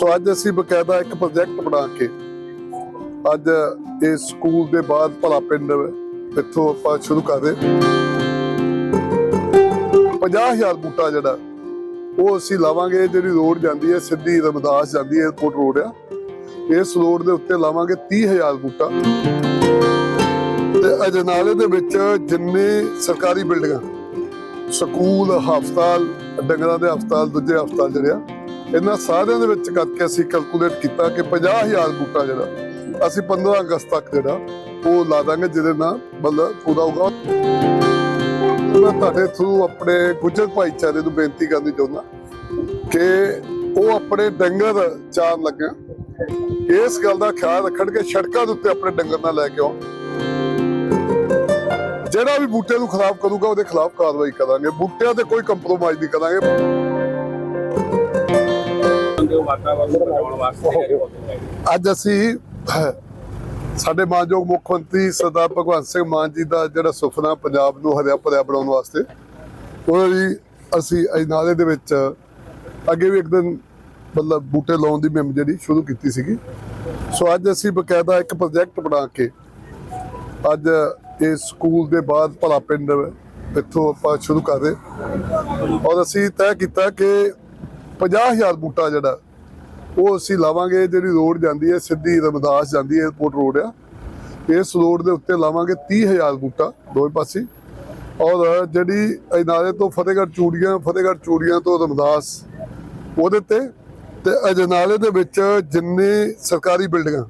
ਸੋ ਅੱਜ ਅਸੀਂ ਬਕਾਇਦਾ ਇੱਕ ਪ੍ਰੋਜੈਕਟ ਬਣਾ ਕੇ ਅੱਜ ਇਸ ਸਕੂਲ ਦੇ ਬਾਅਦ ਭਲਾ ਪਿੰਡ ਇੱਥੋਂ ਆਪਾਂ ਸ਼ੁਰੂ ਕਰ ਰਹੇ 50000 ਬੂਟਾ ਜਿਹੜਾ, ਉਹ ਅਸੀਂ ਲਾਵਾਂਗੇ, ਜਿਹੜੀ ਰੋਡ ਜਾਂਦੀ ਹੈ, ਸਿੱਧੀ ਰਮਦਾਸ ਜਾਂਦੀ ਹੈ 에어ਪੋਰਟ ਰੋਡ ਆ। ਇਸ ਰੋਡ ਦੇ ਉੱਤੇ ਲਾਵਾਂਗੇ 30000 ਬੂਟਾ। ਤੇ ਅਜਨਾਲੇ ਦੇ ਵਿੱਚ ਜਿੰਨੇ ਸਰਕਾਰੀ ਬਿਲਡਿੰਗਾਂ ਸਕੂਲ, ਹਸਪਤਾਲ, ਡੰਗਰਾਂ ਦੇ ਹਸਪਤਾਲ, ਦੂਜੇ ਹਸਪਤਾਲ ਜਿਹੜੇ ਆ ਇਹਨਾਂ ਸਾਰਿਆਂ ਦੇ ਵਿੱਚ ਕਰਕੇ ਅਸੀਂ ਕੈਲਕੂਲੇਟ ਕੀਤਾ ਕਿ 50000 ਬੂਟਾ ਜਿਹੜਾ, ਅਸੀਂ 15 ਅਗਸਤ ਤੱਕ ਜਿਹੜਾ ਉਹ ਲਾ ਦਾਂਗੇ, ਜਿਹਦੇ ਨਾਲ ਮਤਲਬ ਪੂਰਾ ਹੋਊਗਾ। ਮੈਂ ਤੁਹਾਡੇ ਥਰੂ ਆਪਣੇ ਗੁੱਜਰ ਭਾਈਚਾਰੇ ਨੂੰ ਬੇਨਤੀ ਕਰਨੀ ਚਾਹੁੰਦਾ ਕਿ ਉਹ ਆਪਣੇ ਡੰਗਰ ਚਾਰ ਲੱਗਿਆ। ਇਸ ਗੱਲ ਦਾ ਖਿਆਲ ਰੱਖਣ ਕਿ ਸੜਕਾਂ ਦੇ ਉੱਤੇ ਆਪਣੇ ਡੰਗਰ ਨਾ ਲੈ ਕੇ ਆਉਣ। ਜਿਹੜਾ ਵੀ ਬੂਟੇ ਨੂੰ ਖਰਾਬ ਕਰੂਗਾ, ਉਹਦੇ ਖਿਲਾਫ ਕਾਰਵਾਈ ਕਰਾਂਗੇ। ਬੂਟਿਆਂ ਤੇ ਕੋਈ ਕੰਪਰੋਮਾਈਜ਼ ਨਹੀਂ ਕਰਾਂਗੇ। ਨੂੰ ਬਚਾਉਣ ਵਾਸਤੇ ਅੱਜ ਅਸੀਂ ਸਾਡੇ ਮਾਨਯੋਗ ਮੁੱਖ ਮੰਤਰੀ ਸਰਦਾਰ ਭਗਵੰਤ ਸਿੰਘ ਮਾਨ ਜੀ ਦਾ ਜਿਹੜਾ ਸੁਪਨਾ ਪੰਜਾਬ ਨੂੰ ਹਰਿਆ ਭਰਿਆ ਬਣਾਉਣ ਵਾਸਤੇ ਉਹ ਵੀ ਅਸੀਂ ਅਜਨਾਲੇ ਦੇ ਵਿੱਚ ਅੱਗੇ ਵੀ ਇੱਕ ਦਿਨ ਮਤਲਬ ਬੂਟੇ ਲਾਉਣ ਦੀ ਮੁਹਿੰਮ ਜਿਹੜੀ ਸ਼ੁਰੂ ਕੀਤੀ ਸੀਗੀ। ਸੋ ਅੱਜ ਅਸੀਂ ਬਕਾਇਦਾ ਇੱਕ ਪ੍ਰੋਜੈਕਟ ਬਣਾ ਕੇ ਅੱਜ ਇਸ ਸਕੂਲ ਦੇ ਬਾਅਦ ਭਲਾ ਪਿੰਡ ਇੱਥੋਂ ਆਪਾਂ ਸ਼ੁਰੂ ਕਰ ਰਹੇ। ਔਰ ਅਸੀਂ ਤੈਅ ਕੀਤਾ ਕਿ 50000 ਬੂਟਾ ਜਿਹੜਾ ਉਹ ਅਸੀਂ ਲਾਵਾਂਗੇ ਜਿਹੜੀ ਰੋਡ ਜਾਂਦੀ ਹੈ, ਸਿੱਧੀ ਰਮਦਾਸ ਜਾਂਦੀ ਹੈ 에어ਪੋਰਟ ਰੋਡ ਆ। ਇਸ ਰੋਡ ਦੇ ਉੱਤੇ ਲਾਵਾਂਗੇ 30000 ਬੂਟਾ ਦੋਵੇਂ ਪਾਸੇ। ਔਰ ਜਿਹੜੀ ਅਜਨਾਲੇ ਤੋਂ ਫਤਿਹਗੜ੍ਹ ਚੂੜੀਆਂ ਫਤਿਹਗੜ੍ਹ ਚੂੜੀਆਂ ਤੋਂ ਰਮਦਾਸ ਉਹਦੇ ਤੇ ਤੇ ਅਜਨਾਲੇ ਦੇ ਵਿੱਚ ਜਿੰਨੇ ਸਰਕਾਰੀ ਬਿਲਡਿੰਗਾਂ,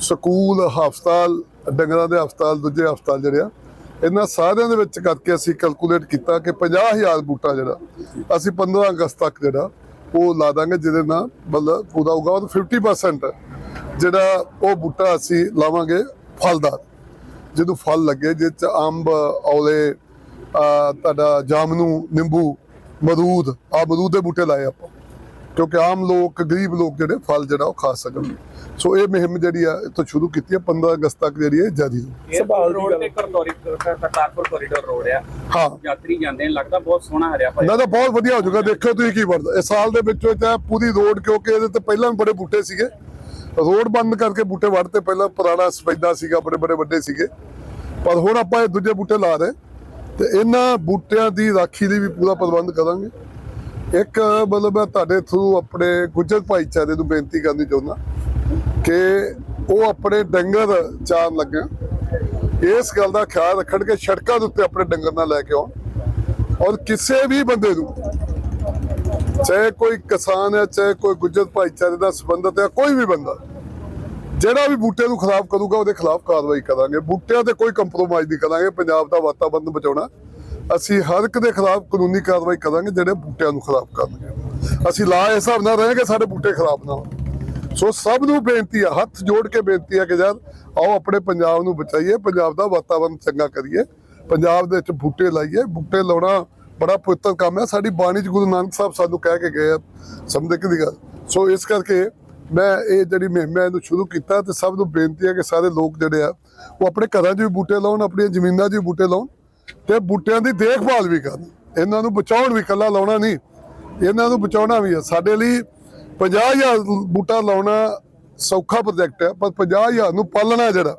ਸਕੂਲ, ਹਸਪਤਾਲ, ਡੰਗਰਾਂ ਦੇ ਹਸਪਤਾਲ, ਦੂਜੇ ਹਸਪਤਾਲ ਜਿਹੜੇ ਆ, ਇਹਨਾਂ ਸਾਰਿਆਂ ਦੇ ਵਿੱਚ ਕਰਕੇ ਅਸੀਂ ਕੈਲਕੂਲੇਟ ਕੀਤਾ ਕਿ 50000 ਬੂਟਾ ਜਿਹੜਾ, ਅਸੀਂ 15 ਅਗਸਤ ਤੱਕ ਜਿਹੜਾ ਉਹ ਲਾ ਦਾਂਗੇ ਜਿਹਦੇ ਨਾਲ ਮਤਲਬ ਪੂਰਾ ਹੋਊਗਾ ਉਹ 50% ਜਿਹੜਾ ਉਹ ਬੂਟਾ ਅਸੀਂ ਲਾਵਾਂਗੇ ਫਲਦਾਰ। ਜਦੋਂ ਫਲ ਲੱਗੇ ਜਿਸ ਚ ਅੰਬ, ਔਲੇ ਤੁਹਾਡਾ ਜਾਮਨੂ ਨਿੰਬੂ ਮਰੂਦ ਆ ਮਰੂਦ ਦੇ ਬੂਟੇ ਲਾਏ ਆਪਾਂ। ਕਿਉਂਕਿ ਆਮ ਲੋਕ ਗਰੀਬ ਲੋਕ ਜਿਹੜੇ ਫਲ ਜਿਹੜਾ ਉਹ ਖਾ ਸਕਣ। ਸੋ ਇਹ ਮੁਹਿੰਮ ਜਿਹੜੀ ਆ ਇੱਥੋਂ ਸ਼ੁਰੂ ਕੀਤੀ ਹੈ 15 ਅਗਸਤ ਤੱਕ ਜਿਹੜੀ ਹੈ ਜਾਰੀ ਇਹ ਰੋਡ ਤੇ ਕਰਤੌਰੀ ਕਰਤਾਰਪੁਰ ਕੋਰੀਡੋਰ ਰੋਡ ਆ। ਹਾਂ। ਯਾਤਰੀ ਜਾਂਦੇ ਨੇ ਲੱਗਦਾ ਬਹੁਤ ਸੋਹਣਾ ਹਰਿਆ ਭਰਿਆ। ਨਾ ਤਾਂ ਬਹੁਤ ਵਧੀਆ ਹੋ ਜਾਊਗਾ ਦੇਖੋ ਤੁਸੀਂ ਕੀ ਬਣਦਾ। ਇਸ ਸਾਲ ਦੇ ਵਿੱਚ ਚਾਹੇ ਪੂਰੀ ਰੋਡ ਕਿਉਂਕਿ ਇਹਦੇ ਤੇ ਪਹਿਲਾਂ ਵੀ ਬੜੇ ਬੂਟੇ ਸੀਗੇ। ਰੋਡ ਬੰਦ ਕਰਕੇ ਬੂਟੇ ਵੜਤੇ ਪਹਿਲਾਂ ਪੁਰਾਣਾ ਸਫੈਦਾ ਸੀਗਾ ਬੜੇ ਬੜੇ ਵੱਡੇ ਸੀਗੇ। ਪਰ ਹੁਣ ਆਪਾਂ ਇਹ ਦੂਜੇ ਬੂਟੇ ਲਾ ਰਹੇ। ਤੇ ਇਹਨਾਂ ਬੂਟਿਆਂ ਦੀ ਰਾਖੀ ਲਈ ਵੀ ਪੂਰਾ ਪ੍ਰਬੰਧ ਕਰਾਂਗੇ। ਇੱਕ ਮਤਲਬ ਮੈਂ ਤੁਹਾਡੇ ਥਰੂ ਆਪਣੇ ਗੁੱਜਰ ਭਾਈਚਾਰੇ ਨੂੰ ਬੇਨਤੀ ਕਰਨੀ ਚਾਹੁੰਦਾ ਕਿ ਉਹ ਆਪਣੇ ਡੰਗਰ ਚਾਰਨ ਲੱਗਣ ਇਸ ਗੱਲ ਦਾ ਖਿਆਲ ਰੱਖਣ ਕਿ ਸੜਕਾਂ ਦੇ ਉੱਤੇ ਆਪਣੇ ਡੰਗਰ ਨਾ ਲੈ ਕੇ ਆਉਣ ਔਰ ਕਿਸੇ ਵੀ ਬੰਦੇ ਨੂੰ, ਚਾਹੇ ਕੋਈ ਕਿਸਾਨ ਹੈ, ਚਾਹੇ ਕੋਈ ਗੁੱਜਰ ਭਾਈਚਾਰੇ ਦਾ ਸੰਬੰਧਤ ਹੈ, ਕੋਈ ਵੀ ਬੰਦਾ, ਜਿਹੜਾ ਵੀ ਬੂਟੇ ਨੂੰ ਖਰਾਬ ਕਰੂਗਾ ਉਹਦੇ ਖਿਲਾਫ ਕਾਰਵਾਈ ਕਰਾਂਗੇ। ਬੂਟਿਆਂ ਤੇ ਕੋਈ ਕੰਪਰੋਮਾਈਜ਼ ਨਹੀਂ ਕਰਾਂਗੇ। ਪੰਜਾਬ ਦਾ ਵਾਤਾਵਰਨ ਬਚਾਉਣਾ ਅਸੀਂ ਹਰ ਇੱਕ ਦੇ ਖਿਲਾਫ ਕਾਨੂੰਨੀ ਕਾਰਵਾਈ ਕਰਾਂਗੇ, ਜਿਹੜੇ ਬੂਟਿਆਂ ਨੂੰ ਖਰਾਬ ਕਰਨਗੇ। ਅਸੀਂ ਲਾ ਇਸ ਹਿਸਾਬ ਨਾਲ ਰਹੇ ਕਿ ਸਾਡੇ ਬੂਟੇ ਖਰਾਬ ਨਾ ਸੋ ਸਭ ਨੂੰ ਬੇਨਤੀ ਆ, ਹੱਥ ਜੋੜ ਕੇ ਬੇਨਤੀ ਆ ਕਿ ਯਾਰ ਆਓ ਆਪਣੇ ਪੰਜਾਬ ਨੂੰ ਬਚਾਈਏ, ਪੰਜਾਬ ਦਾ ਵਾਤਾਵਰਨ ਚੰਗਾ ਕਰੀਏ, ਪੰਜਾਬ ਦੇ ਵਿੱਚ ਬੂਟੇ ਲਾਈਏ। ਬੂਟੇ ਲਾਉਣਾ ਬੜਾ ਪਵਿੱਤਰ ਕੰਮ ਹੈ ਸਾਡੀ ਬਾਣੀ ਚ ਗੁਰੂ ਨਾਨਕ ਸਾਹਿਬ ਸਾਨੂੰ ਕਹਿ ਕੇ ਗਏ ਆ, ਸਮਝਦੇ ਕਿ ਦੀ ਗੱਲ? ਸੋ ਇਸ ਕਰਕੇ ਮੈਂ ਇਹ ਜਿਹੜੀ ਮੁਹਿੰਮ ਹੈ ਇਹਨੂੰ ਸ਼ੁਰੂ ਕੀਤਾ ਤੇ ਸਭ ਨੂੰ ਬੇਨਤੀ ਹੈ ਕਿ ਸਾਰੇ ਲੋਕ ਜਿਹੜੇ ਆ, ਉਹ ਆਪਣੇ ਘਰਾਂ 'ਚ ਵੀ ਬੂਟੇ ਲਾਉਣ, ਆਪਣੀਆਂ ਜ਼ਮੀਨਾਂ 'ਚ ਵੀ ਬੂਟੇ ਲਾਉਣ। ਤੇ ਬੂਟਿਆਂ ਦੀ ਦੇਖਭਾਲ ਵੀ ਕਰਨ। ਇਹਨਾਂ ਨੂੰ ਬਚਾਉਣ ਵੀ ਇਕੱਲਾ ਲਾਉਣਾ ਨਹੀਂ। ਇਹਨਾਂ ਨੂੰ ਬਚਾਉਣਾ ਵੀ ਹੈ ਸਾਡੇ ਲਈ 50000 ਬੂਟਾ ਲਾਉਣਾ ਸੌਖਾ ਪ੍ਰੋਜੈਕਟ ਹੈ, ਪਰ 50000 ਨੂੰ ਪਾਲਣਾ ਜਿਹੜਾ,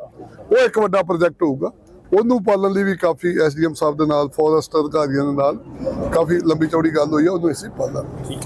ਉਹ ਇੱਕ ਵੱਡਾ ਪ੍ਰੋਜੈਕਟ ਹੋਊਗਾ। ਉਹਨੂੰ ਪਾਲਣ ਲਈ ਵੀ ਕਾਫੀ ਐਸਡੀਐਮ ਸਾਹਿਬ ਦੇ ਨਾਲ, ਫੋਰੈਸਟ ਅਧਿਕਾਰੀਆਂ ਦੇ ਨਾਲ ਕਾਫੀ ਲੰਬੀ ਚੌੜੀ ਗੱਲ ਹੋਈ ਹੈ ਉਹਨੂੰ ਅਸੀਂ ਪਾਲਾਂਗੇ।